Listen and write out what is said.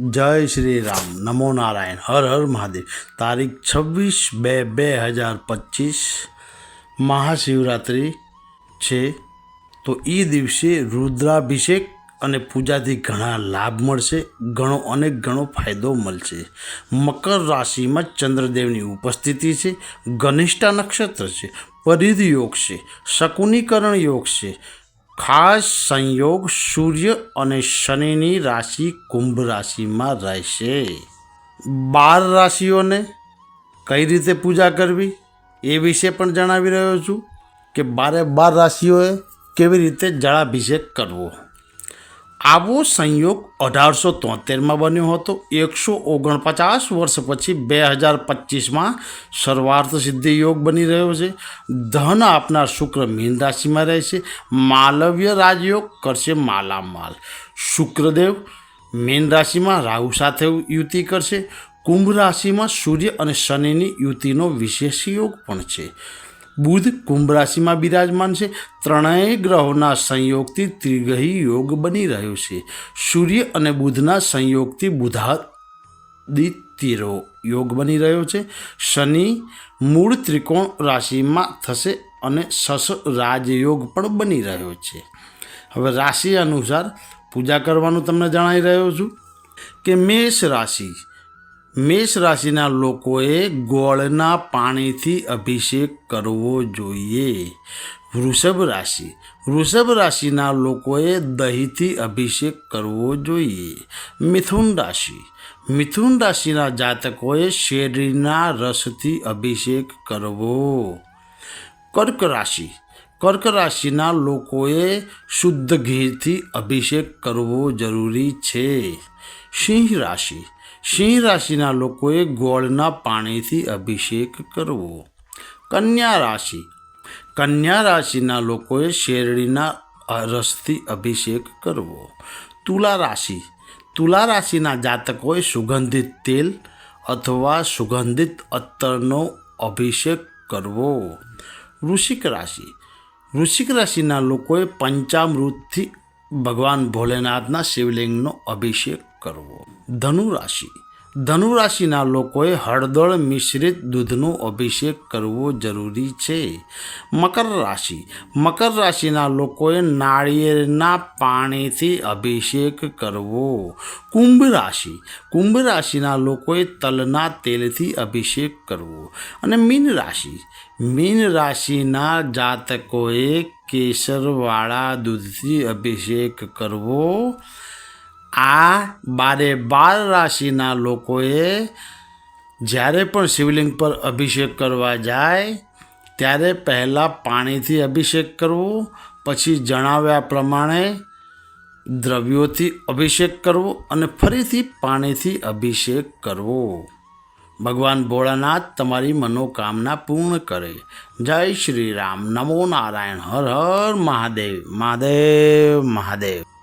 જય શ્રી રામ. નમો નારાયણ. હર હર મહાદેવ. તારીખ છવ્વીસ બે બે હજાર પચીસ. મહાશિવરાત્રિ છે. તો એ દિવસે રુદ્રાભિષેક અને પૂજાથી ઘણા લાભ મળશે. ઘણો અનેક ઘણો ફાયદો મળશે. મકર રાશિમાં ચંદ્રદેવની ઉપસ્થિતિ છે. ઘનિષ્ઠા નક્ષત્ર છે. પરિધ યોગ છે. શકુનીકરણ યોગ છે. ખાસ સંયોગ સૂર્ય અને શનિની રાશિ કુંભ રાશિમાં રહેશે. બાર રાશિઓને કઈ રીતે પૂજા કરવી એ વિશે પણ જણાવી રહ્યો છું કે બારે બાર રાશિઓએ કેવી રીતે જળાભિષેક કરવો. આવો સંયોગ અઢારસો તોતેરમાં બન્યો હતો. એકસો ઓગણપચાસ વર્ષ પછી બે હજાર પચીસમાં સર્વાર્થ સિદ્ધિ યોગ બની રહ્યો છે. ધન આપનાર શુક્ર મીન રાશિમાં રહેશે માલવ્ય રાજયોગ કરશે માલામાલ. શુક્રદેવ મીન રાશિમાં રાહુ સાથે યુતિ કરશે. કુંભ રાશિમાં સૂર્ય અને શનિની યુતિનો વિશેષ યોગ પણ છે. બુધ કુંભ રાશિમાં બિરાજમાન છે. ત્રણેય ગ્રહોના સંયોગથી ત્રિગ્રહી યોગ બની રહ્યો છે. સૂર્ય અને બુધના સંયોગથી બુધાદિત્યરો યોગ બની રહ્યો છે. શનિ મૂળ ત્રિકોણ રાશિમાં થશે અને સસ રાજયોગ પણ બની રહ્યો છે. હવે રાશિ અનુસાર પૂજા કરવાનું તમને જણાવી રહ્યો છું કે મેષ રાશિ મેષ રાશિના લોકોએ ગોળના પાણીથી અભિષેક કરવો જોઈએ. વૃષભ રાશિ. વૃષભ રાશિના લોકોએ દહીંથી અભિષેક કરવો જોઈએ. મિથુન રાશિ. મિથુન રાશિના જાતકોએ શેરડીના રસથી અભિષેક કરવો. કર્ક રાશિ. કર્ક રાશિના લોકોએ શુદ્ધ ઘીથી અભિષેક કરવો જરૂરી છે. સિંહ રાશિ. સિંહ રાશિના લોકોએ ગોળના પાણીથી અભિષેક કરવો. કન્યા રાશિ. કન્યા રાશિના લોકોએ શેરડીના રસથી અભિષેક કરવો. તુલા રાશિ. તુલા રાશિના જાતકોએ સુગંધિત તેલ અથવા સુગંધિત અત્તરનો અભિષેક કરવો. વૃશ્ચિક રાશિ. વૃશ્ચિક રાશિના લોકોએ પંચામૃતથી ભગવાન ભોલેનાથના શિવલિંગનો અભિષેક કરવો. ધનુ રાશિ. ધનુ રાશિના લોકોએ હળદર મિશ્રિત દૂધનો અભિષેક કરવો જરૂરી છે. મકર રાશિ. મકર રાશિના લોકોએ નાળિયેરના પાણીથી અભિષેક કરવો. કુંભ રાશિ. કુંભ રાશિના લોકોએ તલના તેલથી અભિષેક કરવો. અને મીન રાશિ. મીન રાશિના જાતકોએ કેસરવાળા દૂધથી અભિષેક કરવો. આ બારે બાર રાશિના લોકોએ જ્યારે પણ શિવલિંગ પર અભિષેક કરવા જાય, ત્યારે પહેલાં પાણીથી અભિષેક કરવો, પછી જણાવ્યા પ્રમાણે દ્રવ્યોથી અભિષેક કરવો અને ફરીથી પાણીથી અભિષેક કરવો. ભગવાન ભોળાનાથ તમારી મનોકામના પૂર્ણ કરે. જય શ્રી રામ. નમો નારાયણ. હર હર મહાદેવ. મહાદેવ મહાદેવ.